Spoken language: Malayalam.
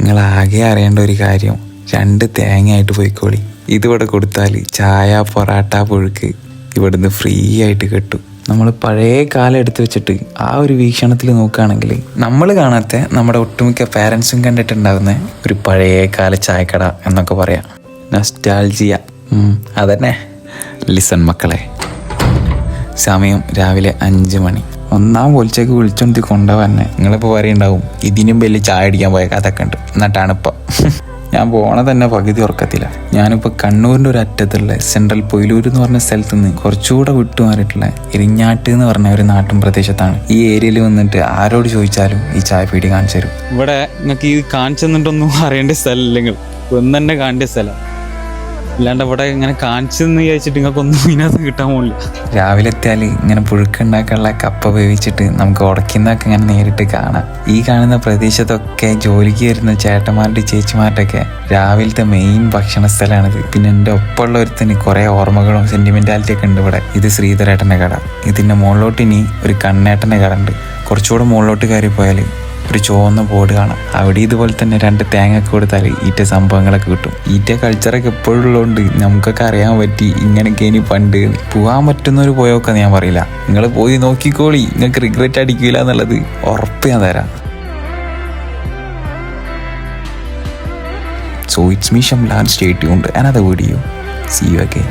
നിങ്ങൾ ആകെ അറിയേണ്ട ഒരു കാര്യം. രണ്ട് തേങ്ങയായിട്ട് പോയിക്കോളി. ഇതിവിടെ കൊടുത്താൽ ചായ പൊറാട്ട പുഴുക്ക് ഇവിടുന്ന് ഫ്രീ ആയിട്ട് കിട്ടും. നമ്മൾ പഴയ കാലം എടുത്തു വെച്ചിട്ട് ആ ഒരു വീക്ഷണത്തിൽ നോക്കുകയാണെങ്കിൽ നമ്മൾ കാണാത്ത നമ്മുടെ ഒട്ടുമിക്ക പാരൻസും കണ്ടിട്ടുണ്ടാകുന്ന ഒരു പഴയ കാല ചായക്കട എന്നൊക്കെ പറയാം. നസ്റ്റാൾജിയ അതന്നെ. ലിസൺ മക്കളെ. സമയം രാവിലെ അഞ്ച് മണി. ഒന്നാം ഒളിച്ചേക്ക് വിളിച്ചോണ്ടി കൊണ്ടുപോകാന്നെ നിങ്ങളിപ്പോൾ പറയുണ്ടാവും ഇതിനും വലിയ ചായ അടിക്കാൻ പോയ കഥക്കെ ഉണ്ട് എന്നിട്ടാണ് ഇപ്പം ഞാൻ പോണ തന്നെ പകുതി ഉറക്കത്തില്ല ഞാനിപ്പോൾ കണ്ണൂരിന്റെ ഒരു അറ്റത്തുള്ള സെൻട്രൽ പൊയിലൂർ എന്ന് പറഞ്ഞ സ്ഥലത്ത് നിന്ന് കുറച്ചുകൂടെ വിട്ടുമാറിയിട്ടുള്ള ഇരിഞ്ഞാട്ട് എന്ന് പറഞ്ഞ ഒരു നാട്ടിൻ പ്രദേശത്താണ്. ഈ ഏരിയയിൽ വന്നിട്ട് ആരോട് ചോദിച്ചാലും ഈ ചായ പീടി കാണിച്ചു തരും. ഇവിടെ നിങ്ങൾക്ക് ഈ കാണിച്ചു തന്നിട്ടൊന്നും അറിയേണ്ട സ്ഥലമില്ലെങ്കിൽ ഒന്ന് തന്നെ കാണേണ്ട സ്ഥലം. അല്ലാണ്ട് ഇവിടെ ഇങ്ങനെ കാണിച്ചെന്ന് വിചാരിച്ചിട്ട് നിങ്ങൾക്കൊന്നും ഇതിനകത്ത് കിട്ടാൻ പോകില്ല രാവിലെ എത്തിയാൽ ഇങ്ങനെ പുഴുക്കുണ്ടാക്കാനുള്ള കപ്പ ഉപയോഗിച്ചിട്ട് നമുക്ക് ഉടക്കുന്നതൊക്കെ ഇങ്ങനെ നേരിട്ട് കാണാം. ഈ കാണുന്ന പ്രദേശത്തൊക്കെ ജോലിക്ക് വരുന്ന ചേട്ടന്മാരുടെ ചേച്ചിമാരുടെ ഒക്കെ രാവിലത്തെ മെയിൻ ഭക്ഷണ സ്ഥലമാണിത്. പിന്നെ എന്റെ ഒപ്പമുള്ള ഒരുത്തിന് കുറേ ഓർമ്മകളും സെന്റിമെന്റാലിറ്റി ഒക്കെ ഉണ്ട് ഇവിടെ. ഇത് ശ്രീധരേട്ടന്റെ കട. ഇതിന്റെ മുകളിലോട്ട് ഇനി ഒരു കണ്ണേട്ടന്റെ കട ഉണ്ട്. കുറച്ചുകൂടെ മുകളിലോട്ട് കയറി പോയാൽ ഒരു ചുവന്ന ബോർഡ് കാണാം. അവിടെ ഇതുപോലെ തന്നെ രണ്ട് തേങ്ങ ഒക്കെ കൊടുത്താൽ ഈറ്റ സംഭവങ്ങളൊക്കെ കിട്ടും. ഈറ്റ കൾച്ചറൊക്കെ എപ്പോഴും ഉള്ളതുകൊണ്ട് നമുക്കൊക്കെ അറിയാൻ പറ്റി ഇങ്ങനെയൊക്കെ ഇനി പണ്ട് പോകാൻ പറ്റുന്നവർ പോയൊക്കെ ഞാൻ പറയില്ല. നിങ്ങൾ പോയി നോക്കിക്കോളി. നിങ്ങൾക്ക് റിഗ്രറ്റ് അടിക്കില്ല എന്നുള്ളത് ഉറപ്പ് ഞാൻ തരാം. It's me Sham land state ഉണ്ട് another video see you again